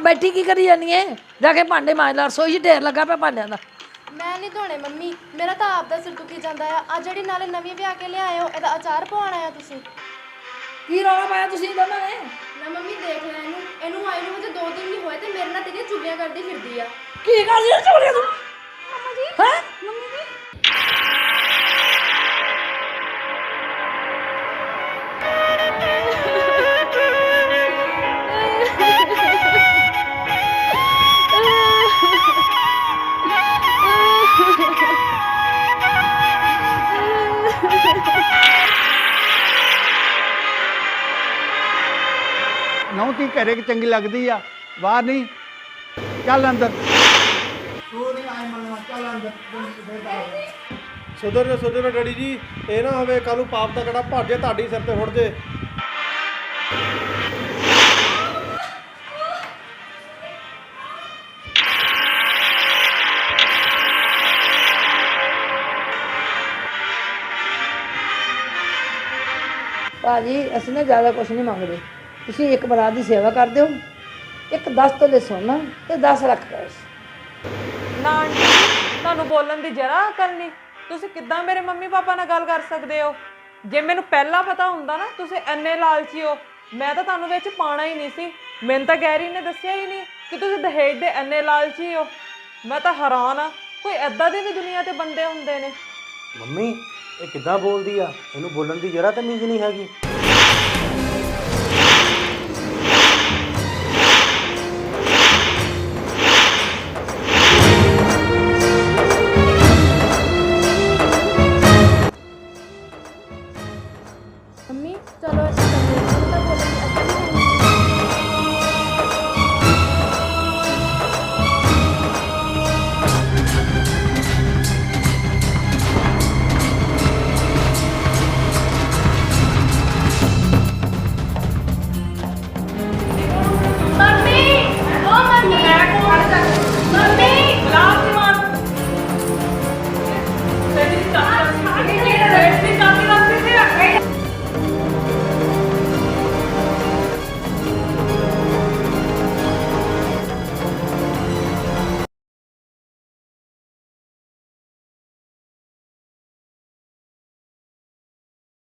ਬੈਠੀ ਕੀ ਕਰੀ ਜਾਨੀ ਏ? ਜਾ ਕੇ ਭਾਂਡੇ ਮਾਂਜ ਲਾ ਰਸੋਈ 'ਚ ਢੇਰ ਲੱਗਾ ਪਿਆ ਭਾਂਡਿਆਂ ਦਾ। ਮੈਂ ਨਹੀਂ ਧੋਣੇ ਮੰਮੀ। ਮੇਰਾ ਤਾਂ ਆਪ ਦਾ ਸਿਰ ਦੁਖੀ ਜਾਂਦਾ ਆ। ਆ ਜਿਹੜੀ ਨਾਲੇ ਨਵੀਂ ਵਿਆਹ ਕੇ ਲਿਆਏ ਹੋ ਇਹਦਾ ਅਚਾਰ ਪਵਾਉਣ ਆਇਆ ਤੁਸੀਂ? ਕੀ ਰੌਲਾ ਪਾਇਆ ਤੁਸੀਂ ਦੋਨਾਂ ਨੇ? ਨਾ ਮੰਮੀ ਦੇਖ ਲੈ ਇਹਨੂੰ। ਇਹਨੂੰ ਆਈ ਨੂੰ ਹਜੇ ਦੋ ਦਿਨ ਨਹੀਂ ਹੋਏ ਤੇ ਮੇਰੇ ਨਾਲ ਤੇਰੀਆਂ ਚੁਗਲੀਆਂ ਕਰਦੀ ਫਿਰਦੀ ਆ। ਕੀ ਕਰਦੀ ਏ ਚੋਰੀਆਂ ਤੂੰ? ਮੰਮਾ ਜੀ ਹੈ? ਮੰਮੀ ਜੀ ਤੀ ਘਰੇ ਕਿ ਚੰਗੀ ਲੱਗਦੀ ਆ? ਬਾਹਰ ਨਹੀਂ। ਚੱਲ ਅੰਦਰ। ਸੁਧਰ ਜਾ ਸੁਧਰ ਜਾ ਡੈਡੀ ਜੀ। ਇਹ ਨਾ ਹੋਵੇ ਕੱਲ ਨੂੰ ਪਾਪ ਦਾ ਕੜਾ ਭਰ ਜੇ ਤੁਹਾਡੀ ਸਿਰ ਤੇ ਫੁੱਟ ਜੇ। ਭਾਜੀ ਅਸੀਂ ਨਾ ਜ਼ਿਆਦਾ ਕੁਝ ਨਹੀਂ ਮੰਗਦੇ। ਤੁਸੀਂ ਇੱਕ ਬਰਾਤ ਦੀ ਸੇਵਾ ਕਰ ਦਿਓ ਇੱਕ 10 ਤੋਲੇ ਸੋਨਾ ਤੇ 10 ਲੱਖ ਪੈਸੇ ਨਾ ਆਂਟੀ ਤੁਹਾਨੂੰ ਬੋਲਣ ਦੀ ਜਰਾ ਅਕਲ ਨਹੀਂ। ਤੁਸੀਂ ਕਿੱਦਾਂ ਮੇਰੇ ਮੰਮੀ ਪਾਪਾ ਨਾਲ ਗੱਲ ਕਰ ਸਕਦੇ ਹੋ? ਜੇ ਮੈਨੂੰ ਪਹਿਲਾਂ ਪਤਾ ਹੁੰਦਾ ਨਾ ਤੁਸੀਂ ਐਨੇ ਲਾਲਚੀ ਹੋ। ਮੈਂ ਤਾਂ ਤੁਹਾਨੂੰ ਵਿੱਚ ਪਾਣਾ ਹੀ ਨਹੀਂ ਸੀ। ਮੈਨੂੰ ਤਾਂ ਗੈਰੀ ਨੇ ਦੱਸਿਆ ਹੀ ਨਹੀਂ ਕਿ ਤੁਸੀਂ ਦਹੇਜ ਦੇ ਐਨੇ ਲਾਲਚੀ ਹੋ। ਮੈਂ ਤਾਂ ਹੈਰਾਨ ਆ ਕੋਈ ਐਦਾਂ ਦੇ ਵੀ ਦੁਨੀਆ ਤੇ ਬੰਦੇ ਹੁੰਦੇ ਨੇ। ਮੰਮੀ ਇਹ ਕਿੱਦਾਂ ਬੋਲਦੀ ਆ? ਇਹਨੂੰ ਬੋਲਣ ਦੀ ਜਰਾ ਤਮੀਜ਼ ਨਹੀਂ ਹੈਗੀ। আমি চলো